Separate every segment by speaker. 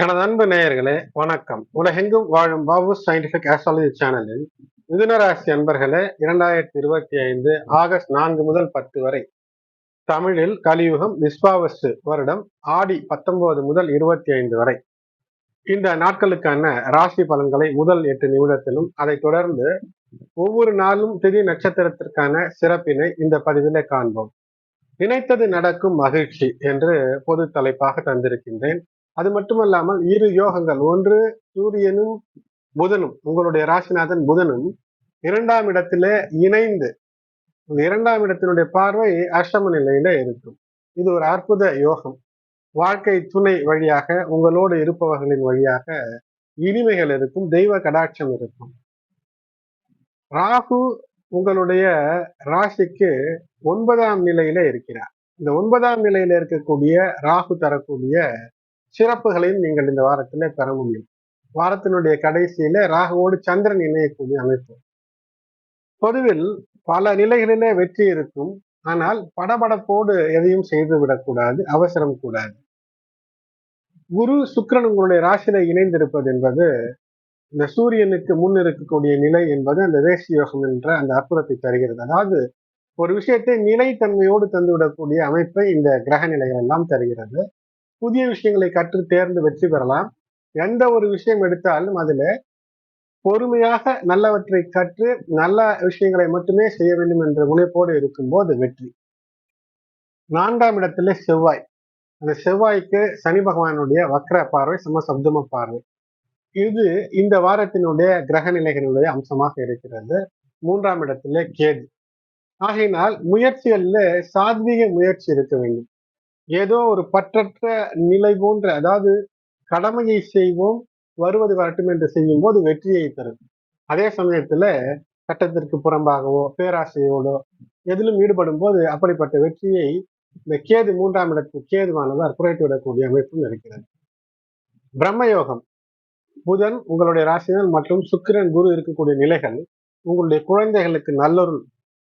Speaker 1: எனது அன்பு நேயர்களே வணக்கம். உலகெங்கும் வாழும் பாபு சயின்டிபிக் ஆஸ்ட்ராலஜி சேனலில் மிதுனராசி அன்பர்களே இரண்டாயிரத்தி இருபத்தி ஐந்து ஆகஸ்ட் நான்கு முதல் பத்து வரை தமிழில் கலியுகம் விஸ்வாவசு வருடம் ஆடி பத்தொன்பது முதல் இருபத்தி ஐந்து வரை. இந்த நாட்களுக்கான ராசி பலன்களை முதல் எட்டு நிமிடத்திலும் அதைத் தொடர்ந்து ஒவ்வொரு நாளும் திதி நட்சத்திரத்திற்கான சிறப்பினை இந்த பதிவிலே காண்போம். நினைத்தது நடக்கும் மகிழ்ச்சி என்று பொது தலைப்பாக தந்திருக்கின்றேன். அது மட்டுமல்லாமல் இரு யோகங்கள் ஒன்று சூரியனும் புதனும் உங்களுடைய ராசிநாதன் புதனும் இரண்டாம் இடத்திலே இணைந்து இரண்டாம் இடத்தினுடைய பார்வை அஷ்டம நிலையில இருக்கும். இது ஒரு அற்புத யோகம். வாழ்க்கை துணை வழியாக உங்களோடு இருப்பவர்களின் வழியாக இனிமைகள் இருக்கும் தெய்வ கடாட்சம் இருக்கும். ராகு உங்களுடைய ராசிக்கு ஒன்பதாம் நிலையில இருக்கிறார். இந்த ஒன்பதாம் நிலையில இருக்கக்கூடிய ராகு தரக்கூடிய சிறப்புகளையும் நீங்கள் இந்த வாரத்துல பெற முடியும். வாரத்தினுடைய கடைசியில ராகுவோடு சந்திரன் இணையக்கூடிய அமைப்பு. பொதுவில் பல நிலைகளிலே வெற்றி இருக்கும். ஆனால் படபடப்போடு எதையும் செய்து விடக்கூடாது அவசரம் கூடாது. குரு சுக்கரன் உங்களுடைய ராசியில இணைந்திருப்பது என்பது இந்த சூரியனுக்கு முன் இருக்கக்கூடிய நிலை என்பது அந்த தேசிய யோகம் என்ற அந்த அற்புதத்தை தருகிறது. அதாவது ஒரு விஷயத்தை நிலைத்தன்மையோடு தந்துவிடக்கூடிய அமைப்பை இந்த கிரக நிலைகள் எல்லாம் தருகிறது. புதிய விஷயங்களை கற்று தேர்ந்து வெற்றி பெறலாம். எந்த ஒரு விஷயம் எடுத்தாலும் அதுல பொறுமையாக நல்லவற்றை கற்று நல்ல விஷயங்களை மட்டுமே செய்ய வேண்டும் என்ற முனைப்போடு இருக்கும்போது வெற்றி. நான்காம் இடத்துல செவ்வாய். அந்த செவ்வாய்க்கு சனி பகவானுடைய வக்ர பார்வை சமசப்தம பார்வை. இது இந்த வாரத்தினுடைய கிரக நிலைகளுடைய அம்சமாக இருக்கிறது. மூன்றாம் இடத்துல கேது. ஆகையினால் முயற்சிகளில் சாத்வீக முயற்சி இருக்க வேண்டும். ஏதோ ஒரு பற்றற்ற நிலை போன்ற அதாவது கடமையை செய்வோம் வருவது வரட்டும் என்று செய்யும் போது வெற்றியை தரும். அதே சமயத்துல சட்டத்திற்கு புறம்பாகவோ பேராசையோடோ எதிலும் ஈடுபடும் போது அப்படிப்பட்ட வெற்றியை இந்த கேது மூன்றாம் இடத்து கேதுவானவர் குறைத்து விடக்கூடிய அமைப்பும் இருக்கிறது. பிரம்மயோகம். புதன் உங்களுடைய ராசினர் மற்றும் சுக்கிரன் குரு இருக்கக்கூடிய நிலைகள் உங்களுடைய குழந்தைகளுக்கு நல்லொரு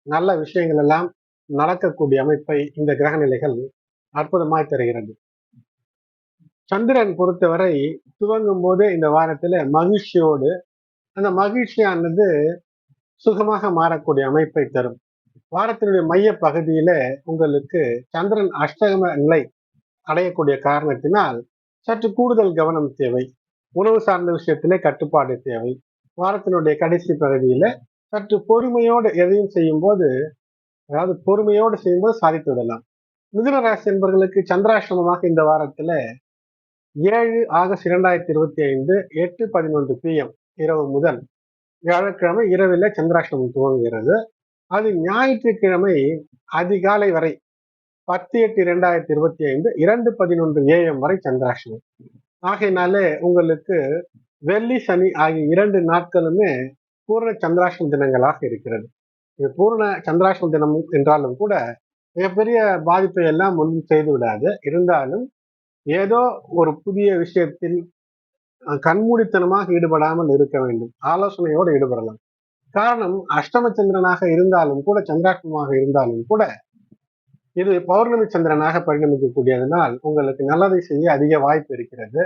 Speaker 1: நல்ல விஷயங்கள் எல்லாம் நடக்கக்கூடிய அமைப்பை இந்த கிரக நிலைகள் அற்புதமாய் தருகிறது. சந்திரன் பொறுத்தவரை துவங்கும் போதே இந்த வாரத்துல மகிழ்ச்சியோடு அந்த மகிழ்ச்சியானது சுகமாக மாறக்கூடிய அமைப்பை தரும். வாரத்தினுடைய மைய பகுதியில உங்களுக்கு சந்திரன் அஷ்டகம நிலை அடையக்கூடிய காரணத்தினால் சற்று கூடுதல் கவனம் தேவை. உணவு சார்ந்த விஷயத்திலே கட்டுப்பாடு தேவை. வாரத்தினுடைய கடைசி பகுதியில சற்று பொறுமையோடு எதையும் செய்யும் போது அதாவது பொறுமையோடு செய்யும்போது சாதித்து விடலாம். மிதுன ராசி என்பவர்களுக்கு சந்திராசிரமமாக இந்த வாரத்துல ஏழு ஆகஸ்ட் இரண்டாயிரத்தி இருபத்தி ஐந்து எட்டு பதினொன்று பிஎம் இரவு முதல் வியாழக்கிழமை இரவில் சந்திராஷ்டமம் துவங்குகிறது. அது ஞாயிற்றுக்கிழமை அதிகாலை வரை பத்து எட்டு இரண்டாயிரத்தி இருபத்தி ஐந்து இரண்டு பதினொன்று ஏஎம் வரை சந்திராஷ்டமம். ஆகையினாலே உங்களுக்கு வெள்ளி சனி ஆகிய இரண்டு நாட்களுமே பூர்ண சந்திராஷ்டம தினங்களாக இருக்கிறது. இது பூர்ண சந்திராஷ்டம தினம் என்றாலும் கூட மிகப்பெரிய பாதிப்பை எல்லாம் ஒன்றும் செய்து விடாது. இருந்தாலும் ஏதோ ஒரு புதிய விஷயத்தில் கண்மூடித்தனமாக ஈடுபடாமல் இருக்க வேண்டும். ஆலோசனையோடு ஈடுபடலாம். காரணம் அஷ்டம சந்திரனாக இருந்தாலும் கூட சந்திராஷ்டமாக இருந்தாலும் கூட இது பௌர்ணமி சந்திரனாக பரிணமிக்கக்கூடியதனால் உங்களுக்கு நல்லதை செய்ய அதிக வாய்ப்பு இருக்கிறது.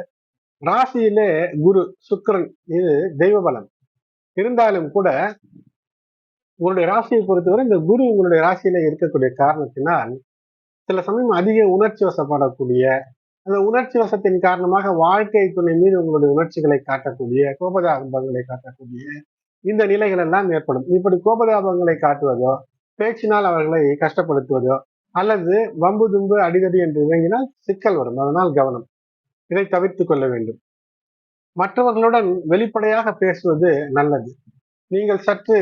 Speaker 1: ராசியிலே குரு சுக்கரன் இது தெய்வ பலம். இருந்தாலும் கூட உங்களுடைய ராசியை பொறுத்தவரை இந்த குரு உங்களுடைய ராசியில இருக்கக்கூடிய காரணத்தினால் சில சமயம் அதிக உணர்ச்சி வசப்படக்கூடிய அந்த உணர்ச்சி வசத்தின் காரணமாக வாழ்க்கை துணை மீது உங்களுடைய உணர்ச்சிகளை காட்டக்கூடிய கோபதாபங்களை காட்டக்கூடிய இந்த நிலைகள் எல்லாம் ஏற்படும். இப்படி கோபதாபங்களை காட்டுவதோ பேச்சினால் அவர்களை கஷ்டப்படுத்துவதோ அல்லது வம்பு தும்பு அடிதடி என்று இறங்கினால் சிக்கல் வரும். அதனால் கவனம். இதை தவிர்த்து கொள்ள வேண்டும். மற்றவர்களுடன் வெளிப்படையாக பேசுவது நல்லது. நீங்கள் சற்று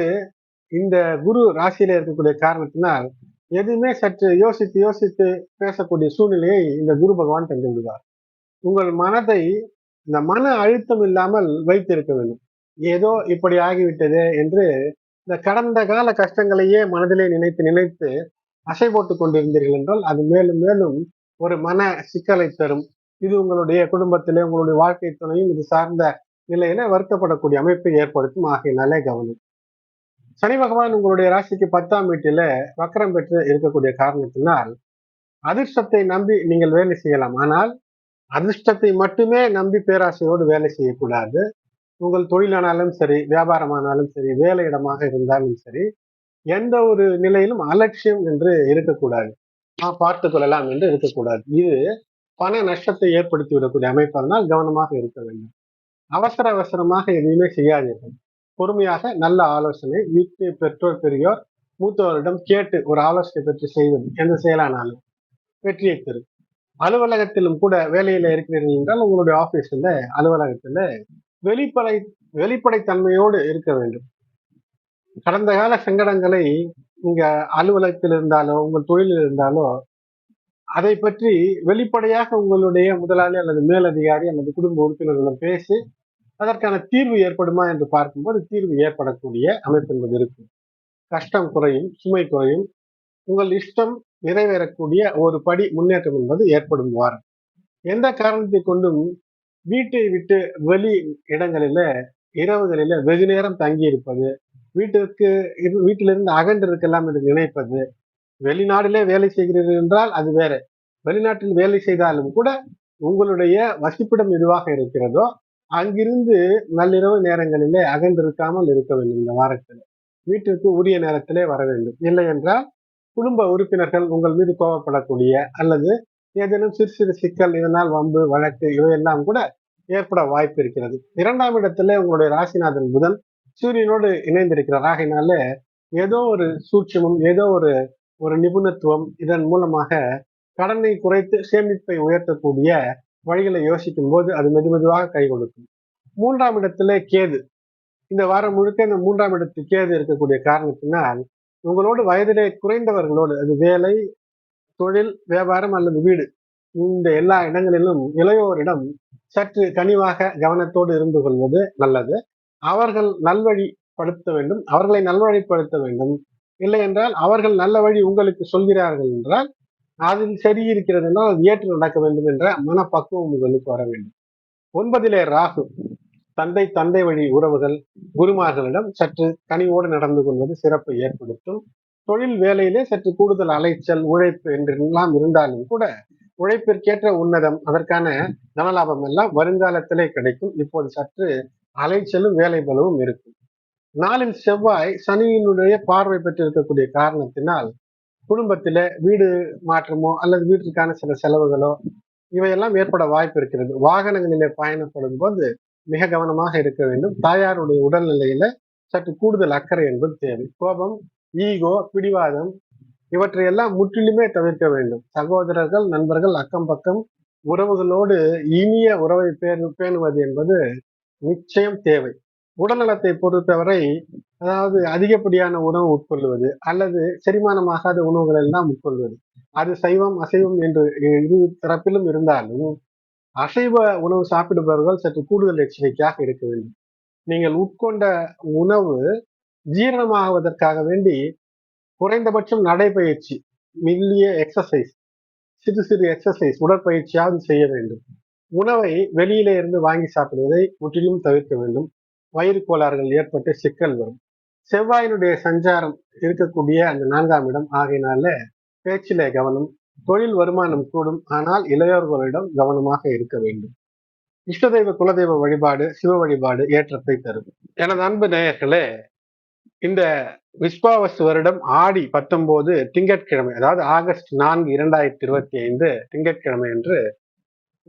Speaker 1: இந்த குரு ராசியில இருக்கக்கூடிய காரணத்தினால் எதுவுமே சற்று யோசித்து யோசித்து பேசக்கூடிய சூழ்நிலையை இந்த குரு பகவான் தந்துவிடுவார் உங்கள் மனதை இந்த மன அழுத்தம் இல்லாமல் வைத்திருக்க வேண்டும். ஏதோ இப்படி ஆகிவிட்டது என்று இந்த கடந்த கால கஷ்டங்களையே மனதிலே நினைத்து நினைத்து அசை போட்டு கொண்டிருந்தீர்கள் என்றால் அது மேலும் மேலும் ஒரு மன சிக்கலை தரும். இது உங்களுடைய குடும்பத்திலே உங்களுடைய வாழ்க்கை துணையும் இது சார்ந்த நிலையில வருத்தப்படக்கூடிய அமைப்பை ஏற்படுத்தும். ஆகையினாலே கவனம். சனி பகவான் உங்களுடைய ராசிக்கு பத்தாம் வீட்டில வக்கரம் பெற்று இருக்கக்கூடிய காரணத்தினால் அதிர்ஷ்டத்தை நம்பி நீங்கள் வேலை செய்யலாம். ஆனால் அதிர்ஷ்டத்தை மட்டுமே நம்பி பேராசையோடு வேலை செய்யக்கூடாது. உங்கள் தொழிலானாலும் சரி வியாபாரமானாலும் சரி வேலை இடமாக இருந்தாலும் சரி எந்த ஒரு நிலையிலும் அலட்சியம் என்று இருக்கக்கூடாது. நான் பார்த்து கொள்ளலாம் என்று இருக்கக்கூடாது. இது பண நஷ்டத்தை ஏற்படுத்தி விடக்கூடிய அமைப்பதனால் கவனமாக இருக்க வேண்டும். அவசர அவசரமாக எதுவுமே செய்யாதீர்கள். பொறுமையாக நல்ல ஆலோசனை வீட்டு பெற்றோர் பெரியோர் மூத்தவரிடம் கேட்டு ஒரு ஆலோசனை பெற்று செய்வது எந்த செயலானாலும் வெற்றியை தரும். அலுவலகத்திலும் கூட வேலையில இருக்கிறீர்கள் என்றால் உங்களுடைய ஆபீஸ்ல அலுவலகத்துல வெளிப்படை வெளிப்படைத்தன்மையோடு இருக்க வேண்டும். கடந்த கால சங்கடங்களை நீங்க அலுவலகத்தில் இருந்தாலோ உங்கள் தொழிலில் இருந்தாலோ அதை பற்றி வெளிப்படையாக உங்களுடைய முதலாளி அல்லது மேலதிகாரி அல்லது குடும்ப உறுப்பினர்களிடம் பேசி அதற்கான தீர்வு ஏற்படுமா என்று பார்க்கும்போது தீர்வு ஏற்படக்கூடிய அமைப்பு என்பது இருக்கும் கஷ்டம் குறையும் சுமை குறையும். உங்கள் இஷ்டம் நிறைவேறக்கூடிய ஒரு படி முன்னேற்றம் என்பது ஏற்படும் வாரம். எந்த காரணத்தை கொண்டும் வீட்டை விட்டு வெளி இடங்களில இரவுகளில வெகு நேரம் தங்கி இருப்பது வீட்டிற்கு வீட்டிலிருந்து அகன்று இருக்கலாம் என்று நினைப்பது வெளிநாட்டிலே வேலை செய்கிறீர்கள் என்றால் அது வேற. வெளிநாட்டில் வேலை செய்தாலும் கூட உங்களுடைய வசிப்பிடம் எதுவாக இருக்கிறதோ அங்கிருந்து நள்ளிரவு நேரங்களிலே அகன்றிருக்காமல் இருக்க வேண்டும் இந்த வாரத்தில். வீட்டிற்கு உரிய நேரத்திலே வர வேண்டும். இல்லை என்றால் குடும்ப உறுப்பினர்கள் உங்கள் மீது கோவப்படக்கூடிய அல்லது ஏதேனும் சிறு சிறு சிக்கல் இதனால் வம்பு வழக்கு இவையெல்லாம் கூட ஏற்பட வாய்ப்பு இருக்கிறது. இரண்டாம் இடத்துல உங்களுடைய ராசிநாதன் புதன் சூரியனோடு இணைந்திருக்கிறார். ஆகையினால ஏதோ ஒரு சூட்சமும் ஏதோ ஒரு ஒரு நிபுணத்துவம் இதன் மூலமாக கடனை குறைத்து சேமிப்பை உயர்த்தக்கூடிய வழிகளை யோசிக்கும் போது அது மெது மெதுவாக கை கொடுக்கும். மூன்றாம் இடத்துல கேது. இந்த வாரம் முழுக்க இந்த மூன்றாம் இடத்தில் கேது இருக்கக்கூடிய காரணத்தினால் உங்களோடு வயதிலே குறைந்தவர்களோடு அது வேலை தொழில் வியாபாரம் அல்லது வீடு இந்த எல்லா இடங்களிலும் இளையோரிடம் சற்று கனிவாக கவனத்தோடு இருந்து கொள்வது நல்லது. அவர்கள் நல்வழிப்படுத்த வேண்டும். அவர்களை நல்வழிப்படுத்த வேண்டும். இல்லை என்றால் அவர்கள் நல்ல வழி உங்களுக்கு சொல்கிறார்கள் என்றால் அதில் சரி இருக்கிறதுனால் ஏற்று நடக்க வேண்டும் என்ற மனப்பக்குவம் உங்களுக்கு வர வேண்டும். ஒன்பதிலே ராகு தந்தை தந்தை வழி உறவுகள் குருமார்களிடம் சற்று கனிவோடு நடந்து கொள்வது சிறப்பை ஏற்படுத்தும். தொழில் வேலையிலே சற்று கூடுதல் அலைச்சல் உழைப்பு என்றெல்லாம் இருந்தாலும் கூட உழைப்பிற்கேற்ற உன்னதம் அதற்கான தனலாபம் எல்லாம் வருங்காலத்திலே கிடைக்கும். இப்போது சற்று அலைச்சலும் வேலை பலவும் இருக்கும். நாளில் செவ்வாய் சனியினுடைய பார்வை பெற்றிருக்கக்கூடிய காரணத்தினால் குடும்பத்துல வீடு மாற்றமோ அல்லது வீட்டிற்கான சில செலவுகளோ இவையெல்லாம் ஏற்பட வாய்ப்பு இருக்கிறது. வாகனங்களிலே பயணப்படும் போது மிக கவனமாக இருக்க வேண்டும். தாயாருடைய உடல்நிலையில சற்று கூடுதல் அக்கறை என்பது தேவை. கோபம் ஈகோ பிடிவாதம் இவற்றையெல்லாம் முற்றிலுமே தவிர்க்க வேண்டும். சகோதரர்கள் நண்பர்கள் அக்கம் பக்கம் உறவுகளோடு இனிய உறவை பேணு பேணுவது என்பது நிச்சயம் தேவை. உடல்நலத்தை பொறுத்தவரை அதாவது அதிகப்படியான உணவு உட்கொள்வது அல்லது செரிமானமாகாத உணவுகள் எல்லாம் உட்கொள்வது. அது சைவம் அசைவம் என்று இரு தரப்பிலும் இருந்தாலும் அசைவ உணவு சாப்பிடுபவர்கள் சற்று கூடுதல் எச்சரிக்கையாக இருக்க வேண்டும். நீங்கள் உட்கொண்ட உணவு ஜீரணமாகுவதற்காக வேண்டி குறைந்தபட்சம் நடைபயிற்சி மில்லிய எக்ஸசைஸ் சிறு சிறு எக்ஸசைஸ் உடற்பயிற்சியாவது செய்ய வேண்டும். உணவை வெளியிலே இருந்து வாங்கி சாப்பிடுவதை முற்றிலும் தவிர்க்க வேண்டும். வயிறு கோளாறுகள் ஏற்பட்டு சிக்கல் வரும். செவ்வாயினுடைய சஞ்சாரம் இருக்கக்கூடிய அந்த நான்காம் இடம். ஆகையினால பேச்சிலே கவனம் தொழில் வருமானம் கூடும். ஆனால் இளையோர்களிடம் கவனமாக இருக்க வேண்டும். இஷ்டதெய்வ குலதெய்வ வழிபாடு சிவ வழிபாடு ஏற்றத்தை தரும். எனது அன்பு நேயர்களே இந்த விஸ்வாவசு வருடம் ஆடி பத்தொன்பது திங்கட்கிழமை அதாவது ஆகஸ்ட் நான்கு இரண்டாயிரத்தி இருபத்தி ஐந்து திங்கட்கிழமை என்று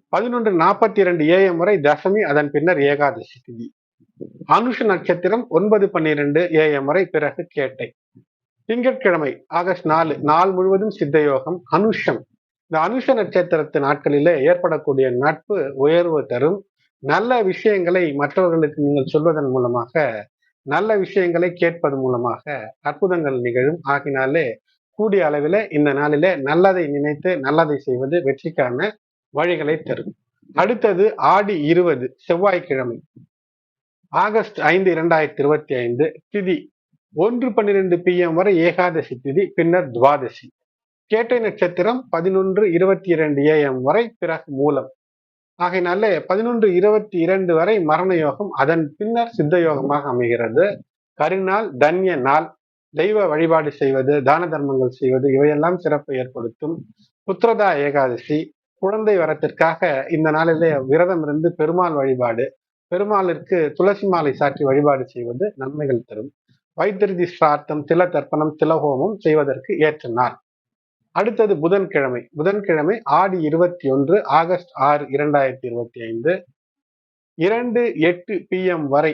Speaker 1: பதினொன்று நாற்பத்தி இரண்டு ஏஎம் வரை தசமி அதன் பின்னர் ஏகாதசி திதி. அனுஷ நட்சத்திரம் ஒன்பது பன்னிரண்டு ஏஎம் வரை பிறகு கேட்டை. திங்கட்கிழமை ஆகஸ்ட் நாலு நாள் முழுவதும் சித்தயோகம் அனுஷம். இந்த அனுஷ நட்சத்திரத்து நாட்களிலே ஏற்படக்கூடிய நட்பு உயர்வு தரும். நல்ல விஷயங்களை மற்றவர்களுக்கு நீங்கள் சொல்வதன் மூலமாக நல்ல விஷயங்களை கேட்பது மூலமாக அற்புதங்கள் நிகழும். ஆகினாலே கூடிய அளவிலே இந்த நாளிலே நல்லதை நினைத்து நல்லதை செய்வது வெற்றிக்கான வழிகளை தரும். அடுத்தது ஆடி இருபது செவ்வாய்க்கிழமை. ஆகஸ்ட் ஐந்து இரண்டாயிரத்தி இருபத்தி ஐந்து திதி ஒன்று பன்னிரெண்டு பிஎம் வரை ஏகாதசி திதி பின்னர் துவாதசி. கேட்டை நட்சத்திரம் பதினொன்று இருபத்தி இரண்டு ஏஎம் வரை பிறகு மூலம். ஆகையினால பதினொன்று இருபத்தி இரண்டு வரை மரண யோகம் அதன் பின்னர் சித்த யோகமாக அமைகிறது. கருநாள் தன்ய நாள் தெய்வ வழிபாடு செய்வது தான தர்மங்கள் செய்வது இவையெல்லாம் சிறப்பை ஏற்படுத்தும். புத்திரதா ஏகாதசி குழந்தை வரத்திற்காக இந்த நாளிலே விரதம் இருந்து பெருமாள் வழிபாடு பெருமாளிற்கு துளசி மாலை சாற்றி வழிபாடு செய்வது நன்மைகள் தரும். வைத்திருதி சிரார்த்தம் தில தர்ப்பணம் திலஹோமம் செய்வதற்கு ஏற்ற நாள். அடுத்தது புதன்கிழமை. புதன்கிழமை ஆடி இருபத்தி ஒன்று ஆகஸ்ட் ஆறு இரண்டாயிரத்தி இருபத்தி ஐந்து இரண்டு எட்டு பிஎம் வரை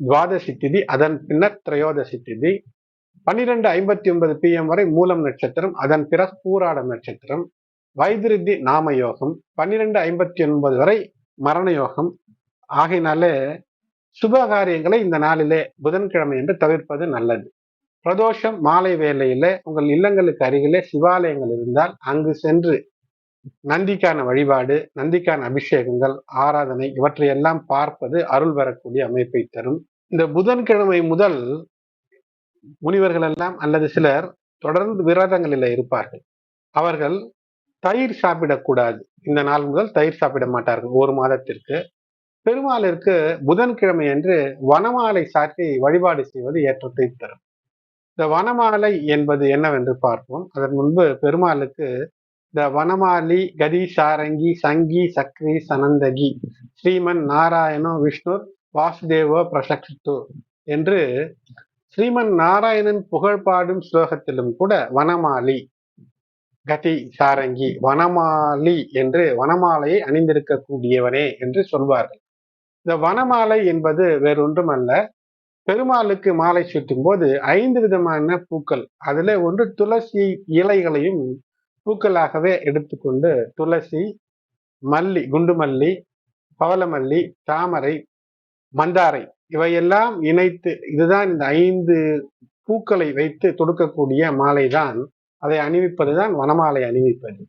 Speaker 1: துவாதசி திதி அதன் பின்னர் திரையோதசி திதி. பன்னிரெண்டு ஐம்பத்தி ஒன்பது பிஎம் வரை மூலம் நட்சத்திரம் அதன் பிற பூராடம் நட்சத்திரம். வைத்திருதி நாம யோகம் பன்னிரெண்டு ஐம்பத்தி ஒன்பது வரை மரண யோகம் ஆகையினாலே சுப காரியங்களை இந்த நாளிலே புதன்கிழமை என்று தவிர்ப்பது நல்லது. பிரதோஷம் மாலை வேலையில உங்கள் இல்லங்களுக்கு அருகிலே சிவாலயங்கள் இருந்தால் அங்கு சென்று நந்திக்கான வழிபாடு நந்திக்கான அபிஷேகங்கள் ஆராதனை இவற்றையெல்லாம் பார்ப்பது அருள் வரக்கூடிய அமைப்பை தரும். இந்த புதன்கிழமை முதல் முனிவர்கள் எல்லாம் அல்லது சிலர் தொடர்ந்து விரதங்களில் இருப்பார்கள். அவர்கள் தயிர் சாப்பிடக்கூடாது. இந்த நாள் முதல் தயிர் சாப்பிட மாட்டார்கள். ஒரு மாதத்திற்கு பெருமாளிற்கு புதன்கிழமை என்று வனமாலை சாற்றி வழிபாடு செய்வது ஏற்றத்தை தரும். இந்த வனமாலை என்பது என்னவென்று பார்ப்போம். அதன் முன்பு பெருமாளுக்கு இந்த வனமாலி கதி சாரங்கி சங்கி சக்ரி சனந்தகி ஸ்ரீமன் நாராயணோ விஷ்ணு வாசுதேவோ பிரசக்து என்று ஸ்ரீமன் நாராயணன் புகழ்பாடும் ஸ்லோகத்திலும் கூட வனமாலி கதி சாரங்கி வனமாலி என்று வனமாலையை அணிந்திருக்கக்கூடியவனே என்று சொல்வார்கள். இந்த வனமாலை என்பது வேறொன்றுமல்ல. பெருமாளுக்கு மாலை சூட்டும் போது ஐந்து விதமான பூக்கள் அதுல ஒன்று துளசி இலைகளையும் பூக்களாகவே எடுத்துக்கொண்டு துளசி மல்லி குண்டுமல்லி பவளமல்லி தாமரை மந்தாரை இவையெல்லாம் இணைத்து இதுதான் இந்த ஐந்து பூக்களை வைத்து தொடுக்கக்கூடிய மாலை தான் அதை அணிவிப்பது தான் வனமாலை அணிவிப்பது.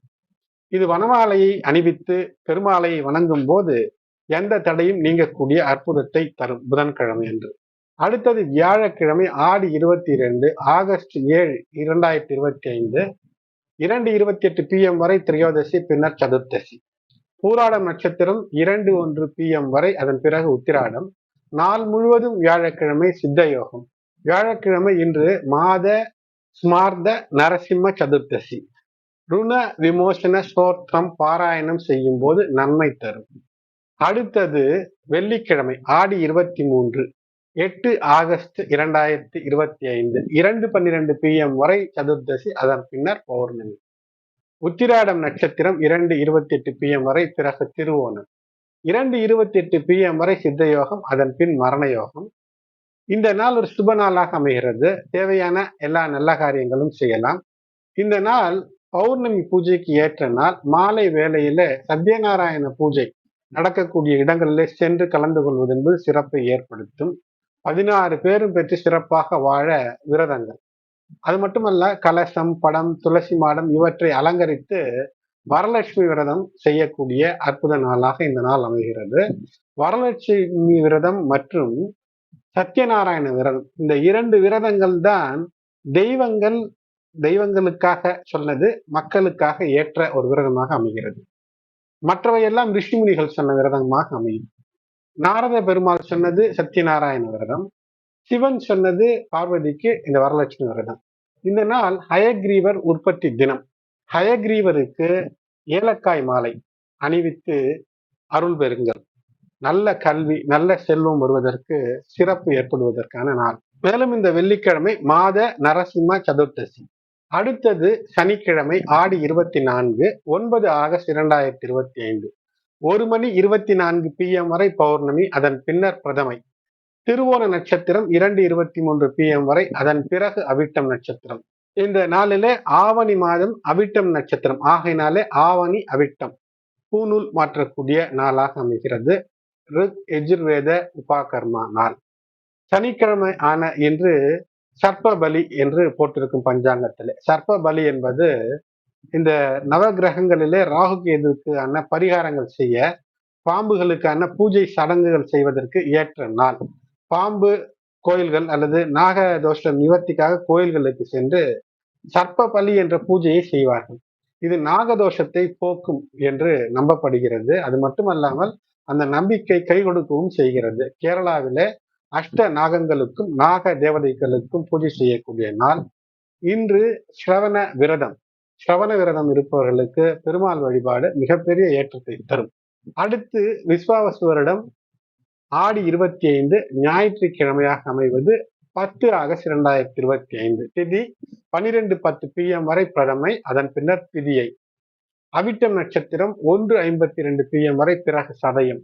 Speaker 1: இது வனமாலையை அணிவித்து பெருமாளையை வணங்கும் போது எந்த தடையும் நீங்கக்கூடிய அற்புதத்தை தரும் புதன்கிழமை என்று அடுத்தது வியாழக்கிழமை ஆடி இருபத்தி இரண்டு ஆகஸ்ட் ஏழு இரண்டாயிரத்தி இருபத்தி ஐந்து இரண்டு இருபத்தி எட்டு பிஎம் வரை திரையோதசி பின்னர் சதுர்த்தசி. பூராடம் நட்சத்திரம் இரண்டு ஒன்று பிஎம் வரை அதன் பிறகு உத்திராடம். நாள் முழுவதும் வியாழக்கிழமை சித்த யோகம் வியாழக்கிழமை இன்று மாத ஸ்மார்த நரசிம்ம சதுர்த்தசி. ருண விமோசன ஸ்தோத்திரம் பாராயணம் செய்யும் போது நன்மை தரும். அடுத்தது வெள்ளிக்கிழமை ஆடி இருபத்தி மூன்று எட்டு ஆகஸ்ட் இரண்டாயிரத்தி இருபத்தி ஐந்து இரண்டு பன்னிரண்டு பிஎம் வரை சதுர்தசி அதன் பின்னர் பௌர்ணமி. உத்திராடம் நட்சத்திரம் இரண்டு இருபத்தி எட்டு பிஎம் வரை பிறகு திருவோணம். இரண்டு இருபத்தி எட்டு பிஎம் வரை சித்த யோகம் அதன் பின் மரண யோகம் இந்த நாள் ஒரு சுப நாளாக அமைகிறது. தேவையான எல்லா நல்ல காரியங்களும் செய்யலாம். இந்த நாள் பௌர்ணமி பூஜைக்கு ஏற்ற நாள். மாலை வேளையில சத்யநாராயண பூஜை நடக்கக்கூடிய இடங்களிலே சென்று கலந்து கொள்வது என்பது சிறப்பை ஏற்படுத்தும். பதினாறு பேரும் பெற்று சிறப்பாக வாழ விரதங்கள். அது மட்டுமல்ல கலசம் படம் துளசி மாடம் இவற்றை அலங்கரித்து வரலட்சுமி விரதம் செய்யக்கூடிய அற்புத நாளாக இந்த நாள் அமைகிறது. வரலட்சுமி விரதம் மற்றும் சத்யநாராயண விரதம் இந்த இரண்டு விரதங்கள் தான் தெய்வங்கள் தெய்வங்களுக்காக சொன்னது மக்களுக்காக ஏற்ற ஒரு விரதமாக அமைகிறது. மற்றவையெல்லாம் ரிஷிமுனிகள் சொன்ன விரதமாக அமையும். நாரத பெருமாள் சொன்னது சத்யநாராயண விரதம். சிவன் சொன்னது பார்வதிக்கு இந்த வரலட்சுமி விரதம். இந்த நாள் ஹயக்ரீவர் உற்பத்தி தினம். ஹயக்ரீவருக்கு ஏலக்காய் மாலை அணிவித்து அருள் பெறுங்கள். நல்ல கல்வி நல்ல செல்வம் வருவதற்கு சிறப்பு ஏற்படுவதற்கான நாள். மேலும் இந்த வெள்ளிக்கிழமை மாத நரசிம்ம சதுர்த்தசி. அடுத்தது சனிக்கிழமை ஆடி இருபத்தி நான்கு ஒன்பது ஆகஸ்ட் இரண்டாயிரத்தி இருபத்தி ஐந்து ஒரு மணி இருபத்தி நான்கு பிஎம் வரை பௌர்ணமி அதன் பின்னர் பிரதமை. திருவோண நட்சத்திரம் இரண்டு இருபத்தி மூன்று பிஎம் வரை அதன் பிறகு அவிட்டம் நட்சத்திரம். இந்த நாளிலே ஆவணி மாதம் அவிட்டம் நட்சத்திரம். ஆகையினாலே ஆவணி அவிட்டம். பூநூல் மாற்றக்கூடிய நாளாக அமைகிறது. ரிக் எஜுர்வேத உபாகர்மா நாள். சனிக்கிழமை ஆன இன்று சர்ப்ப பலி என்று போட்டிருக்கும் பஞ்சாங்கத்திலே. சர்ப்ப பலி என்பது இந்த நவகிரகங்களிலே ராகு கேதுக்கான பரிகாரங்கள் செய்ய பாம்புகளுக்கான பூஜை சடங்குகள் செய்வதற்கு ஏற்ற நாள். பாம்பு கோயில்கள் அல்லது நாக தோஷ நிவர்த்திக்காக கோயில்களுக்கு சென்று சர்ப்ப பலி என்ற பூஜையை செய்வார்கள். இது நாகதோஷத்தை போக்கும் என்று நம்பப்படுகிறது. அது மட்டுமல்லாமல் அந்த நம்பிக்கை கை கொடுக்கவும் செய்கிறது. கேரளாவிலே அஷ்ட நாகங்களுக்கும் நாக தேவதைகளுக்கும் பூஜை செய்யக்கூடிய நாள். இன்று ஸ்ரவண விரதம். ஸ்ரவண விரதம் இருப்பவர்களுக்கு பெருமாள் வழிபாடு மிகப்பெரிய ஏற்றத்தை தரும். அடுத்து விஸ்வாவசு வருடம். ஆடி இருபத்தி ஐந்து ஞாயிற்றுக்கிழமையாக அமைவது பத்து ஆகஸ்ட் இரண்டாயிரத்தி இருபத்தி ஐந்து திதி பனிரெண்டு பத்து பி எம் வரை பிரதமை அதன் பின்னர் திதியை. அவிட்டம் நட்சத்திரம் ஒன்று ஐம்பத்தி ரெண்டு பி எம் வரை பிறகு சதயம்.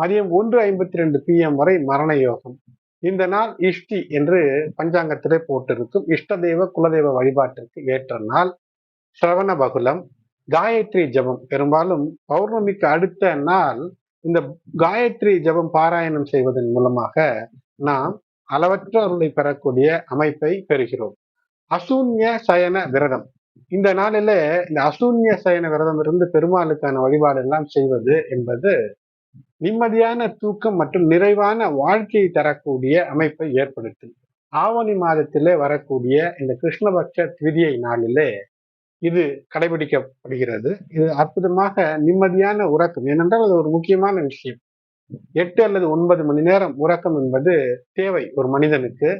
Speaker 1: மதியம் ஒன்று ஐம்பத்தி ரெண்டு பிஎம் வரை மரண யோகம். இந்த நாள் இஷ்டி என்று பஞ்சாங்கத்திலே போட்டிருக்கும். இஷ்ட தெய்வ குலதெய்வ வழிபாட்டிற்கு ஏற்ற நாள். சிரவண பகுலம் காயத்ரி ஜபம். பெரும்பாலும் பௌர்ணமிக்கு அடுத்த நாள் இந்த காயத்ரி ஜபம் பாராயணம் செய்வதன் மூலமாக நாம் அளவற்ற அருளை பெறக்கூடிய அமைப்பை பெறுகிறோம். அசூன்ய சயன விரதம். இந்த நாளில இந்த அசூன்ய சயன விரதம் இருந்து பெருமாளுக்கான வழிபாடு எல்லாம் செய்வது என்பது நிம்மதியான தூக்கம் மற்றும் நிறைவான வாழ்க்கையை தரக்கூடிய அமைப்பை ஏற்படுத்தும். ஆவணி மாதத்திலே வரக்கூடிய இந்த கிருஷ்ணபக்ஷ திதியை நாளிலே இது கடைபிடிக்கப்படுகிறது. இது அற்புதமாக நிம்மதியான உறக்கம். ஏனென்றால் அது ஒரு முக்கியமான விஷயம். எட்டு அல்லது ஒன்பது மணி நேரம் உறக்கம் என்பது தேவை ஒரு மனிதனுக்கு.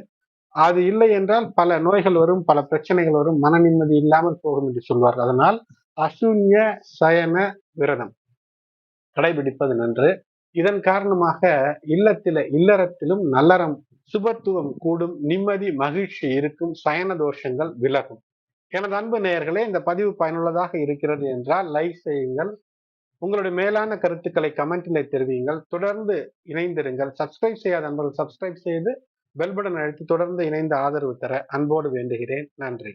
Speaker 1: அது இல்லை என்றால் பல நோய்கள் வரும் பல பிரச்சனைகள் வரும் மன நிம்மதி இல்லாமல் போகும் என்று சொல்வார் அதனால் அசூன்ய சயன விரதம். கடைபிடிப்பது நன்று. இதன் காரணமாக இல்லத்தில இல்லறத்திலும் நல்லறம் சுபத்துவம் கூடும் நிம்மதி மகிழ்ச்சி இருக்கும் சயன தோஷங்கள் விலகும். எனது அன்பு நேயர்களே இந்த பதிவு பயனுள்ளதாக இருக்கிறது என்றால் லைக் செய்யுங்கள். உங்களுடைய மேலான கருத்துக்களை கமெண்டில் தெரிவியுங்கள். தொடர்ந்து இணைந்திருங்கள். சப்ஸ்கிரைப் செய்யாத அன்பர்கள் சப்ஸ்கிரைப் செய்து பெல் பட்டன் தொடர்ந்து இணைந்து ஆதரவு தர அன்போடு வேண்டுகிறேன். நன்றி.